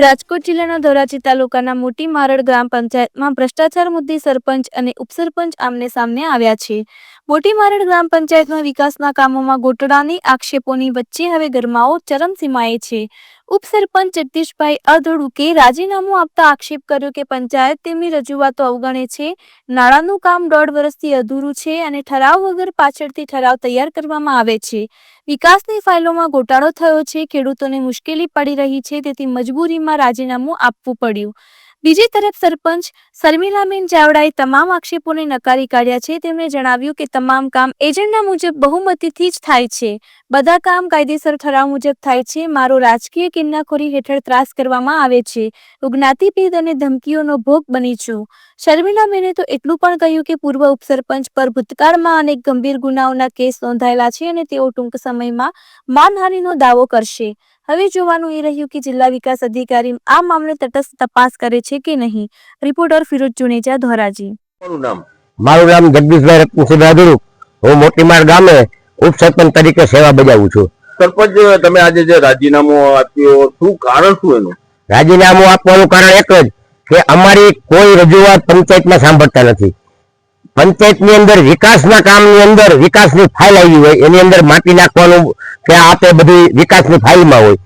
રાજકોટ જિલ્લાના ધોરાજી તાલુકાના મોટી મારડ ગ્રામ પંચાયતમાં ભ્રષ્ટાચાર મુદ્દે સરપંચ અને ઉપસરપંચ આમને સામને આવ્યા છે. મોટી ગ્રામ પંચાયતમાં વિકાસના કામોમાં ગોટડાની આક્ષેપોની વચ્ચે હવે ગરમાઓ ચરમસીમાએ છે. ઉપસરપંચ જગદીશભાઈ અધડુકે રાજીનામું આપતા આક્ષેપ કર્યો કે પંચાયત તેમની રજૂઆતો અવગણે છે. નાણાંનું કામ દોઢ વર્ષથી અધૂરું છે અને ઠરાવ વગર પાછળથી ઠરાવ તૈયાર કરવામાં આવે છે. વિકાસની ફાઇલોમાં ગોટાળો થયો છે, ખેડૂતોને મુશ્કેલી પડી રહી છે, તેથી મજબૂરીમાં રાજીનામું આપવું પડ્યું. બીજી તરફ સરપંચ શર્મિલાબેન ચાવડાએ તમામ આક્ષેપોને નકારી કાઢ્યા છે. તેમણે જણાવ્યું કે તમામ કામ એજન્ડા મુજબ બહુમતીથી જ થાય છે. બધા કામ કાયદેસર ઠરાવ મુજબ થાય છે. મારો રાજકીય કિન્નાખોરી હેઠળ ત્રાસ કરવામાં આવે છે. ઉજ્ઞાતિભેદ જ્ઞાતિભેદ અને ધમકીઓનો ભોગ બની છું. શર્મિલાબેને તો એટલું પણ કહ્યું કે પૂર્વ ઉપસરપંચ પર ભૂતકાળમાં અનેક ગંભીર ગુનાઓના કેસ નોંધાયેલા છે અને તેઓ ટૂંક સમયમાં માનહાનિનો દાવો કરશે. હવે જોવાનું એ રહ્યું કે જિલ્લા વિકાસ અધિકારી આ મામલે તટસ્થ તપાસ કરે છે કે નહીં? રિપોર્ટર ફિરોજ જુનેજા ધોરાજી. મારું નામ? મારું નામ જગદીશભાઈ રત્નસિંહ રાદુરૂપ હું મોટીમાર ગામે ઉપસરપંચ તરીકે સેવા બજાવું છું. સરપંચ તમે આજે જે રાજીનામું આપ્યું શું કારણ શું એનું? રાજીનામું આપવાનું કારણ એક જ કે અમારી કોઈ રજૂઆત પંચાયતમાં સાંભળતા નથી. પંચાયતની અંદર વિકાસના કામની અંદર વિકાસની ફાઇલ આવી હોય એની અંદર માટી નાખવાનું કે આપે બધી વિકાસની ફાઇલમાં હોય.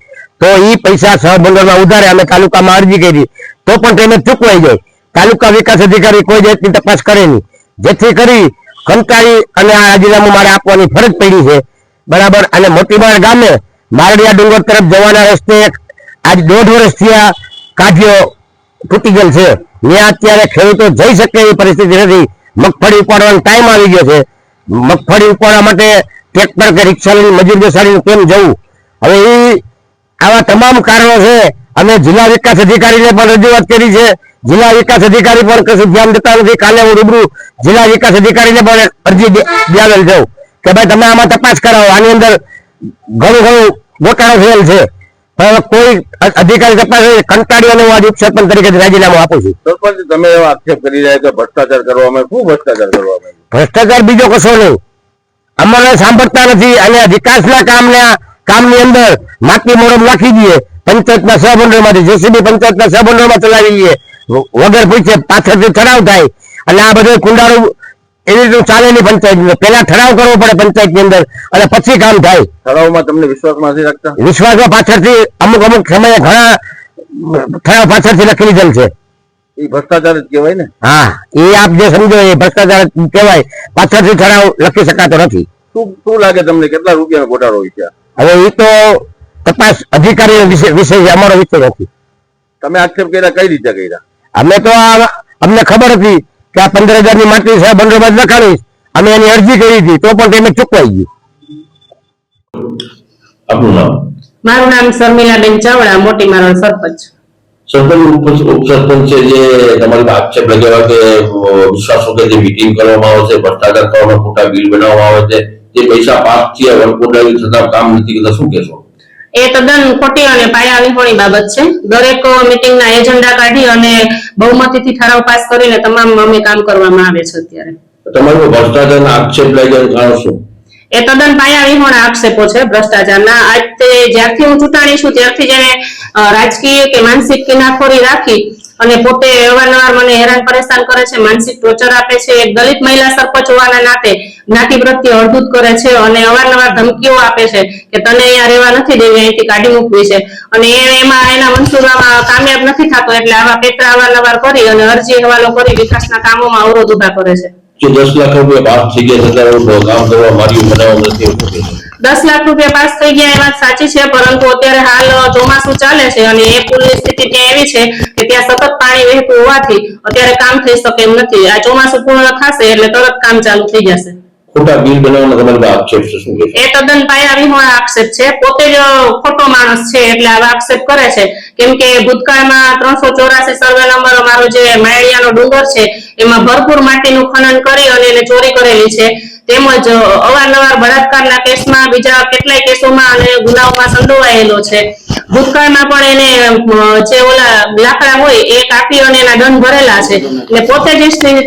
તો એ પૈસા સહભંડોળમાં ઉધારે અમે તાલુકામાં અરજી કરી. તો પણ તેને ચૂકવાઈ જાય. તાલુકા વિકાસ અધિકારી કોઈ જાતની તપાસ કરે નહીં. જેથી કરી કંટાળી અને આ રાજીનામું મારે આપવાની ફરજ પડી છે. બરાબર? અને મોટીબાર ગામે મારડિયા ડુંગર તરફ જવાના રસ્તે આજ દોઢ વર્ષથી આ કાઢ્યો તૂટી ગયેલ છે. ત્યાં અત્યારે ખેડૂતો જઈ શકે એવી પરિસ્થિતિ નથી. મગફળી ઉપાડવાનો ટાઈમ આવી ગયો છે. મગફળી ઉપાડવા માટે ટ્રેક્ટર કે રિક્ષા લઈને મજૂર બેસાડીને કેમ જવું? હવે એ આવા તમામ કારણો છે. અમે જિલ્લા વિકાસ અધિકારીને પણ રજૂઆત કરી છે. જિલ્લા વિકાસ અધિકારી પણ કશું ધ્યાન દેતા નથી. કાલે હું રૂબરૂ જિલ્લા વિકાસ અધિકારીને પણ અરજી દેવાવેલ છું કે ભાઈ તમે આમાં તપાસ કરાવો. આની અંદર ઘણું ઘણું ગોટાળો થયેલ છે. પણ કોઈ અધિકારી તપાસ કંટાળીઓને હું આજે ઉપસરપંચ તરીકે રાજીનામું આપું છું. સરપંચ તમે એવો આક્ષેપ કરી રહ્યા કે ભ્રષ્ટાચાર કરવામાં શું ભ્રષ્ટાચાર કરવામાં ભ્રષ્ટાચાર બીજો કશો નહીં. અમને સાંભળતા નથી. અને વિકાસના કામના કામની અંદર માટી મોરમ નાખી દઈએ. પંચાયતના સહમંડળમાંથી જેસીબી પંચાયતના સહમંડળમાં ચલાવી દઈએ. વગર પૂછે પાછળથી ઠરાવ થાય. અને આ બધું કુંડાળું એવી રીતે ચાલે નહીં પંચાયત પેલા ઠરાવ કરવો પડે પંચાયતની અંદર. અને પછી કામ થાય. ઠરાવમાં તમને વિશ્વાસમાં નથી રાખતા? વિશ્વાસમાં પાછળથી અમુક અમુક સમયે ઘણા ઠરાવ પાછળથી લખી લીધેલ છે. એ ભ્રષ્ટાચાર જ કહેવાય ને. હા એ આપ જે સમજો એ ભ્રષ્ટાચાર કહેવાય. પાછળથી ઠરાવ લખી શકાતો નથી. શું શું લાગે તમને કેટલા રૂપિયાનો ઘોટાળો હોય છે હવે એ તો તપાસ અધિકારી વિષય વિષય અમારો વિષય નથી. તમે આક્ષેપ કર્યા કઈ રીતે કર્યા? અમે તો આ અમને ખબર હતી કે આ પંદર હજારની માટી છે બંદોબસ્ત લખાડીશ અમે એની અરજી કરી હતી તો પણ પેમેન્ટ ચૂકવાઈ ગયું. આપનું નામ? મારું નામ શર્મિલાબેન ચાવડા મોટી મારણ સરપંચ. સરપંચ ઉપ- ઉપસરપંચ જે તમારી આક્ષેપ લગાવ્યા કે વિશ્વાસ વગર જે મિટિંગ કરવામાં આવે છે ભ્રષ્ટાચાર કરવામાં ખોટા બિલ બનાવવામાં આવે છે જે પૈસા પાસ થયા વરપોડાવી છતાં કામ નથી કરતા શું કહેશો? એ તદ્દન ખોટી અને પાયા વિહોણી બાબત છે. દરેક મીટિંગના એજન્ડા કાઢી અને બહુમતીથી ઠરાવ પાસ કરીને તમામ અમે કામ કરવામાં આવે છે અત્યારે. તમારો ભ્રષ્ટાચારના આક્ષેપ લગાવ્યાનું જાણો શું? એ તદ્દન પાયા વિહોણા આક્ષેપો છે, ભ્રષ્ટાચારના. આજ જ્યારથી હું ચૂંટાણી છું, ત્યારથી જેને રાજકીય કે માનસિક કિનાખોરી રાખી અને પોતે અવારનવાર મને હેરાન પરેશાન કરે છે, માનસિક ટોર્ચર આપે છે. એક દલિત મહિલા સરપંચ હોવાના નાતે જ્ઞાતિ પ્રત્યે અડધૂત કરે છે અને અવારનવાર ધમકીઓ આપે છે કે તને અહીંયા રહેવા નથી દેવી, અહીંથી કાઢી મૂકવી છે. અને એમાં, એના મનસૂબામાં કામયાબ નથી થતો, એટલે આવા પેટરા અવારનવાર કરી અને અરજી હવાલો કરી વિકાસના કામોમાં અવરોધ ઊભા કરે છે. જે દસ લાખ રૂપિયા પાસ થઈ ગયા છતાં એવું કામ કરવા મારી બનાવવા નથી દસ લાખ રૂપિયા પાસ થઈ ગયા એ વાત સાચી છે, પરંતુ અત્યારે હાલ ચોમાસું ચાલે છે અને એ પુલની સ્થિતિ ત્યાં એવી છે કે ત્યાં સતત પાણી વહેતું હોવાથી અત્યારે કામ થઈ શકે એમ નથી. આ ચોમાસું પૂર્ણ થશે એટલે તરત કામ ચાલુ થઈ જશે. ખોટા બિલ બનાવવાનો તમારે આક્ષેપ છે, શું એ તદ્દન પાયા વિહોણા આક્ષેપ છે. પોતે જ ખોટો માણસ છે એટલે આવા આક્ષેપ કરે છે. કેમ કે ભૂતકાળમાં ત્રણસો ચોરાસી સર્વે નંબર અમારો જે માયડિયાનો ડુંગર છે, એમાં ભરપૂર માટીનું ખનન કરી અને એને ચોરી કરેલી છે. તેમજ અવારનવાર બળાત્કારના કેસમાં બીજા કેટલાય કેસોમાં અને ગુનાઓમાં સંડોવાયેલો છે. ભૂતકાળમાં પણ એને જે ઓલા લાકડા હોય એ કાપી અને એના દંડ ભરેલા છે. એટલે પોતે જ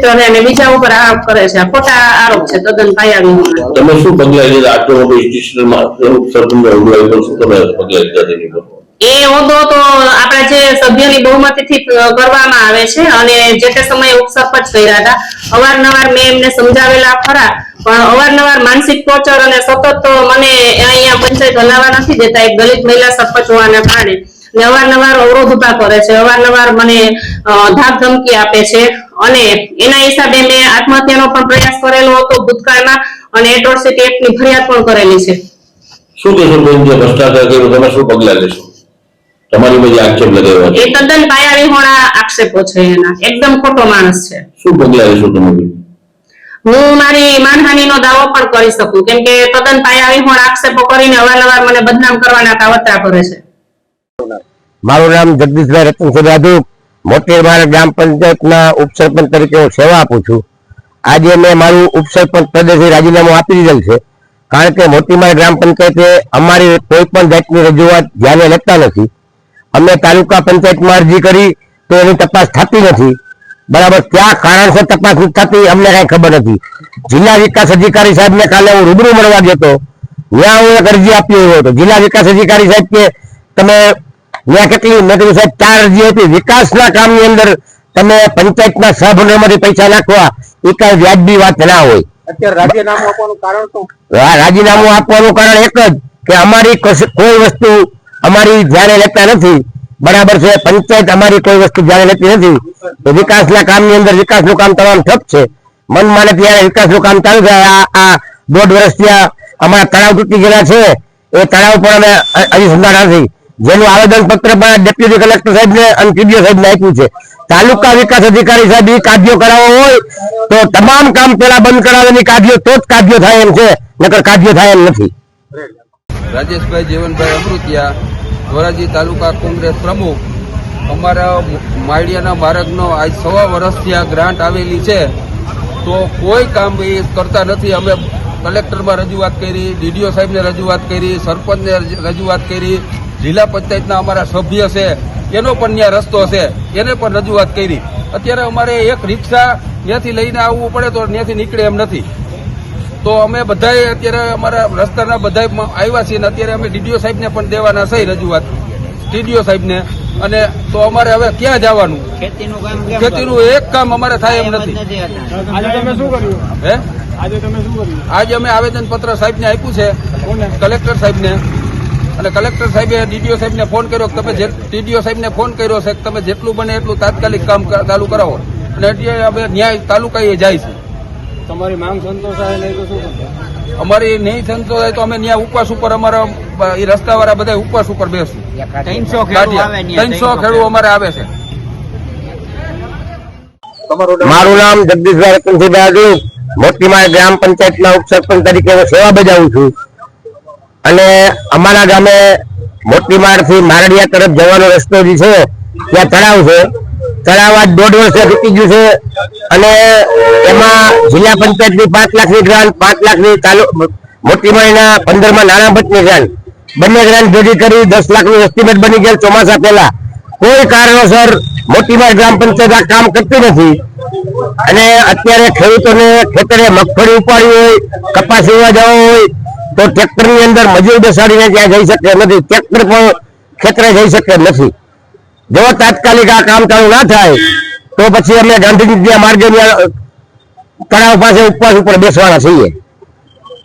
રહે અને બીજા ઉપર આરોપ કરે છે. ખોટા આરોપ છે તદ્દન પાયા તમે શું પગલા લીધા? આટલો મોટો ઇન્સ્ટિટ્યુશનમાં સરપંચ ઉમેદવારી પર શું તમે પગલા લીધા તેની પર એ હોદ્દો તો આપણા જે સભ્યની બહુમતીથી કરવામાં આવે છે અને જે તે સમયે ઉપસરપંચ કર્યા હતા. અવારનવાર મેં એમને સમજાવેલા ખરા. પણ અવારનવાર માનસિક ટોર્ચર અને સતત મને અહીંયા પંચાયત હલાવવા નથી દેતા એક દલિત મહિલા સરપંચ હોવાના કારણે. ને અવારનવાર અવરોધ ઊભા કરે છે અવારનવાર મને ધાક ધમકી આપે છે. અને એના હિસાબે મેં આત્મહત્યાનો પણ પ્રયાસ કરેલો હતો ભૂતકાળમાં અને એટ્રોસિટી એક્ટની ફરિયાદ પણ કરેલી છે. શું કહેશો બેન જે ભ્રષ્ટાચાર કર્યો તમે શું પગલા લેશો? તમારી બધી આક્ષેપ લગાવ્યા એ તદ્દન પાયાવિહોણા આક્ષેપો છે એના. એકદમ ખોટો માણસ છે. શું પગલા લેશો તમે? હું મારી માનહાનિનો દાવો પણ કરી શકું. કેમ કે તદ્દન પણ આક્ષેપો કરીને અવારનવાર મને બદનામ કરવાના કાવતરા કરે છે મારું નામ જગદીશભાઈ રતનસિંહ રાજુ મોટી ગ્રામ પંચાયતના ઉપસરપંચ તરીકે હું સેવા આપું છું. આજે મેં મારું ઉપસરપંચ પદેથી રાજીનામું આપી દીધેલ છે. કારણ કે મોટી ગ્રામ પંચાયતે અમારી કોઈ પણ જાતની રજૂઆત ધ્યાને લેતા નથી. અમે તાલુકા પંચાયતમાં અરજી કરી તો એની તપાસ થતી નથી. બરાબર ક્યાં કારણસર તપાસ થતી અમને કઈ ખબર નથી. જિલ્લા વિકાસ અધિકારી સાહેબને કાલે હું રૂબરૂ મળવા ગયો હતો. ત્યાં હું એક અરજી આપી રહ્યો હતો. જિલ્લા વિકાસ અધિકારી સાહેબ કે તમે ત્યાં કેટલી મેં કીધું સાહેબ ચાર અરજી હતી વિકાસના કામની અંદર તમે પંચાયતના સહભંડોળમાંથી પૈસા નાખવા. એ કઈ વ્યાજબી વાત ના હોય. અત્યારે રાજીનામું આપવાનું કારણ શું? આ રાજીનામું આપવાનું કારણ એક જ કે અમારી કોઈ વસ્તુ અમારી ધ્યાને લેતા નથી. બરાબર છે, પંચાયત અમારી કોઈ વસ્તુ ધ્યાને લેતી નથી. તો વિકાસના કામની અંદર વિકાસનું કામ તમામ ઠપ છે. મન માને ત્યારે વિકાસનું કામ ચાલુ થાય. આ આ દોઢ વર્ષથી અમારા તળાવ તૂટી ગયેલા છે. એ તળાવ પણ અમે અ- હજી સંભાળ્યા નથી જેનું આવેદન પત્ર પણ ડેપ્યુટી કલેક્ટર સાહેબને અને ટીડીઓ સાહેબને આપ્યું છે. તાલુકા વિકાસ અધિકારી સાહેબ એ કાઢ્યો કરાવવો હોય તો તમામ કામ પેલા બંધ કરાવેલી કાઢ્યો તો જ કાઢ્યો થાય એમ છે. નકર કાઢ્યો થાય એમ નથી. રાજેશભાઈ જીવનભાઈ અમૃતિયા ધોરાજી તાલુકા કોંગ્રેસ પ્રમુખ, અમારા માળિયાના માર્ગનો આજ સવા વર્ષથી આ ગ્રાન્ટ આવેલી છે. તો કોઈ કામ એ કરતા નથી. અમે કલેક્ટરમાં રજૂઆત કરી, ડીડીઓ સાહેબને રજૂઆત કરી, સરપંચને રજૂઆત કરી. જિલ્લા પંચાયતના અમારા સભ્ય છે. એનો પણ ત્યાં રસ્તો છે. એને પણ રજૂઆત કરી. અત્યારે અમારે એક રિક્ષા ત્યાંથી લઈને આવવું પડે તો ત્યાંથી નીકળે એમ નથી. તો અમે બધાએ અત્યારે અમારા રસ્તાના બધા આવ્યા છીએ અને અત્યારે અમે ડીડીઓ સાહેબને પણ દેવાના છે રજૂઆત. ડીડીઓ સાહેબને. અને તો અમારે હવે ક્યાં જવાનું? ખેતીનું કામ એક કામ અમારે થાય એમ નથી. નથી હતા આજે તમે શું કર્યું? હે? આજે તમે શું કર્યું? આજે અમે આવેદન પત્ર સાહેબને આપ્યું છે. કલેક્ટર સાહેબને. અને કલેક્ટર સાહેબે ડીડીઓ સાહેબને ફોન કર્યો કે તમે જે ડીડીઓ સાહેબને ફોન કર્યો છે કે તમે જેટલું બને એટલું તાત્કાલિક કામ ચાલુ કરાવો. અને અત્યારે અમે ન્યાય તાલુકાએ જાય છે. તમારી માંગ સંતોષાય નહીં તો શું અમારી નહીં સંતોષાય તો અમે ત્યાં ઉપવાસ ઉપર અમારા એ રસ્તાવાળા બધા ઉપવાસ ઉપર બેસું. ત્રણસો ત્રણસો ખેડૂત અમારે આવે છે. મારું નામ જગદીશભાઈ રતનસિંહભાઈ આજુ મોટીમાળ ગ્રામ પંચાયતના ઉપસરપંચ તરીકે હું સેવા બજાવું છું. અને અમારા ગામે મોટીમાળથી મારડિયા તરફ જવાનો રસ્તો જે છે ત્યાં તળાવ છે. તળાવ આજ દોઢ વર્ષે તૂટી ગયું છે. અને એમાં જિલ્લા પંચાયતની પાંચ લાખની ગ્રાન્ટ, પાંચ લાખની તાલુ મોટીમાળના પંદરમાં નાણાં પંચની ગ્રાન્ટ. બંને ગ્રાન્ટ ભેગી કરી દસ લાખનું એસ્ટિમેટ બની ગયેલ ચોમાસા પહેલા. કોઈ કારણોસર મોટીમાળ ગ્રામ પંચાયત આ કામ કરતી નથી. અને અત્યારે ખેડૂતોને ખેતરે મગફળી ઉપાડી હોય, કપાસ લેવા જવો હોય, તો ટ્રેક્ટરની અંદર મજૂર બેસાડીને ત્યાં જઈ શકે નથી. ટ્રેક્ટર પણ ખેતરે જઈ શકે નથી. જો તાત્કાલિક આ કામ ચાલુ ના થાય, તો પછી અમે ગાંધીજી માર્ગે તળાવ પાસે ઉપવાસ ઉપર બેસવાના છીએ.